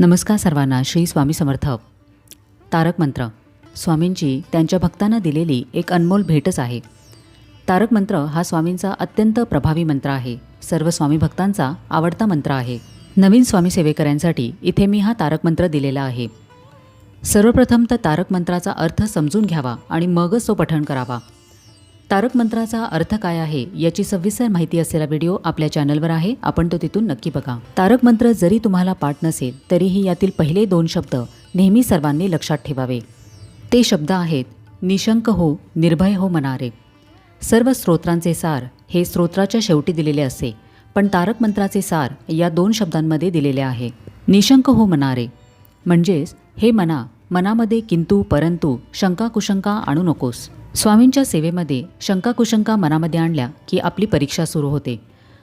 नमस्कार सर्वांना श्री स्वामी समर्थ. तारक मंत्र. स्वामींची त्यांच्या भक्तांना दिलेली एक अनमोल भेटच आहे. तारक मंत्र हा स्वामींचा अत्यंत प्रभावी मंत्र आहे. सर्व स्वामी भक्तांचा आवडता मंत्र आहे. नवीन स्वामी सेवेकऱ्यांसाठी इथे मी हा तारक मंत्र दिलेला आहे. सर्वप्रथम तर तारक मंत्राचा अर्थ समजून घ्यावा आणि मगच तो पठण करावा. तारक मंत्राचा अर्थ काय आहे याची सविस्तर माहिती असलेला व्हिडिओ आपल्या चॅनलवर आहे. आपण तो तिथून नक्की बघा. तारक मंत्र जरी तुम्हाला पाठ नसेल तरीही यातील पहिले दोन शब्द नेहमी सर्वांनी लक्षात ठेवावे. ते शब्द आहेत निशंक हो निर्भय हो मनारे. सर्व स्रोत्रांचे सार हे स्रोत्राच्या शेवटी दिलेले असते पण तारक मंत्राचे सार या दोन शब्दांमध्ये दिलेले आहे. निशंक हो मनारे. म्हणजेच हे मना मनामध्ये किंतु परंतु शंका कुशंका आणू नकोस. स्वामींच्या सेवेमध्ये शंका कुशंका मनामध्ये आणल्या की आपली परीक्षा सुरू होते.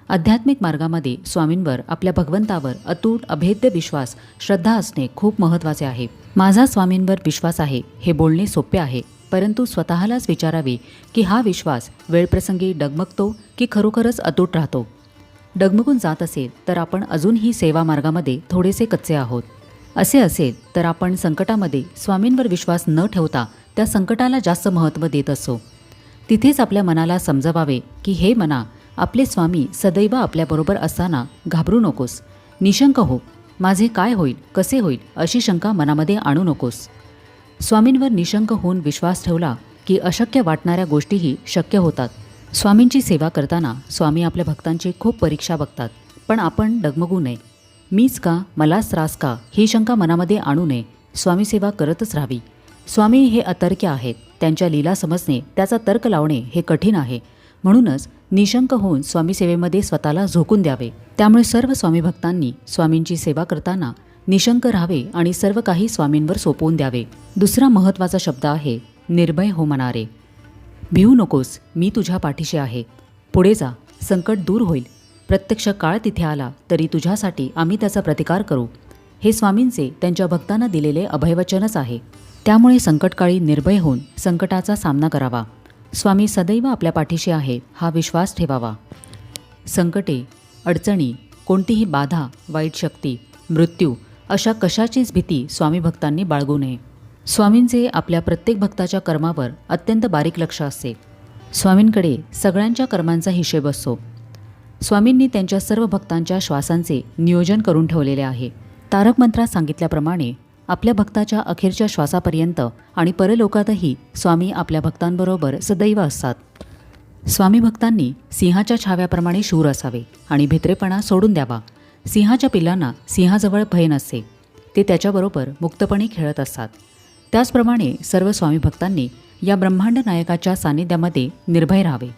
आध्यात्मिक मार्गामध्ये स्वामींवर आपल्या भगवंतावर अतूट अभेद्य विश्वास श्रद्धा असणे खूप महत्त्वाचे आहे. माझा स्वामींवर विश्वास आहे हे बोलणे सोपे आहे परंतु स्वतःलाच विचारावे की हा विश्वास वेळप्रसंगी डगमगतो की खरोखरच अतूट राहतो? डगमगून जात असेल तर आपण अजूनही सेवा मार्गामध्ये थोडेसे कच्चे आहोत. असे असेल तर आपण संकटामध्ये स्वामींवर विश्वास न ठेवता त्या संकटाला जास्त महत्त्व देत असो. तिथेच आपल्या मनाला समजवावे की हे मना आपले स्वामी सदैव आपल्याबरोबर असताना घाबरू नकोस. निशंक हो. माझे काय होईल कसे होईल अशी शंका मनामध्ये आणू नकोस. स्वामींवर निशंक होऊन विश्वास ठेवला की अशक्य वाटणाऱ्या गोष्टीही शक्य होतात. स्वामींची सेवा करताना स्वामी आपल्या भक्तांची खूप परीक्षा बघतात. पण आपण डगमगू नये. मीच का? मलाच त्रास का? ही शंका मनामध्ये आणू नये. स्वामीसेवा करतच राहावी. स्वामी हे अतर्क्य आहेत. त्यांच्या लीला समजणे त्याचा तर्क लावणे हे कठीण आहे. म्हणूनच निशंक होऊन स्वामी सेवेमध्ये स्वतःला झोकून द्यावे. त्यामुळे सर्व स्वामी भक्तांनी स्वामींची सेवा करताना निशंक राहावे आणि सर्व काही स्वामींवर सोपवून द्यावे. दुसरा महत्त्वाचा शब्द आहे निर्भय हो मनारे. भिवू नकोस मी तुझ्या पाठीशी आहे. पुढे जा संकट दूर होईल. प्रत्यक्ष काळ तिथे आला तरी तुझ्यासाठी आम्ही त्याचा प्रतिकार करू. हे स्वामींचे त्यांच्या भक्तांना दिलेले अभयवचनच आहे. त्यामुळे संकटकाळी निर्भय होऊन संकटाचा सामना करावा. स्वामी सदैव आपल्या पाठीशी आहे हा विश्वास ठेवावा. संकटे अडचणी कोणतीही बाधा वाईट शक्ती मृत्यू अशा कशाचीच भीती स्वामी भक्तांनी बाळगू नये. स्वामींचे आपल्या प्रत्येक भक्ताच्या कर्मावर अत्यंत बारीक लक्ष असते. स्वामींकडे सगळ्यांच्या कर्मांचा हिशेब असतो. स्वामींनी त्यांच्या सर्व भक्तांच्या श्वासांचे नियोजन करून ठेवलेले आहे. तारक मंत्रात सांगितल्याप्रमाणे आपल्या भक्ताच्या अखेरच्या श्वासापर्यंत आणि परलोकातही स्वामी आपल्या भक्तांबरोबर सदैव असतात. स्वामी भक्तांनी सिंहाच्या छाव्याप्रमाणे शूर असावे आणि भित्रेपणा सोडून द्यावा. सिंहाच्या पिल्लांना सिंहाजवळ भय नसते. ते त्याच्याबरोबर मुक्तपणे खेळत असतात. त्याचप्रमाणे सर्व स्वामी भक्तांनी या ब्रह्मांड नायकाच्या सान्निध्यामध्ये निर्भय राहावे.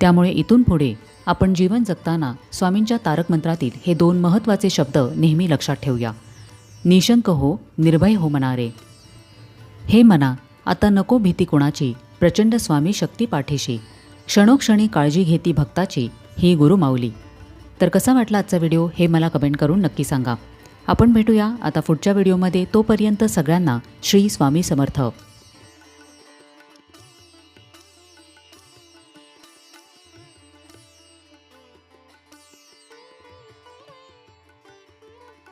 त्यामुळे इथून पुढे आपण जीवन जगताना स्वामींच्या तारकमंत्रातील हे दोन महत्त्वाचे शब्द नेहमी लक्षात ठेवूया. निशंक हो निर्भय हो म्हणारे. हे मना आता नको भीती कोणाची प्रचंड स्वामी शक्ती पाठीशी. क्षणोक्षणी काळजी घेती भक्ताची ही गुरु माऊली. तर कसा वाटला आजचा व्हिडिओ हे मला कमेंट करून नक्की सांगा. आपण भेटूया आता पुढच्या व्हिडिओमध्ये तोपर्यंत सगळ्यांना श्री स्वामी समर्थ.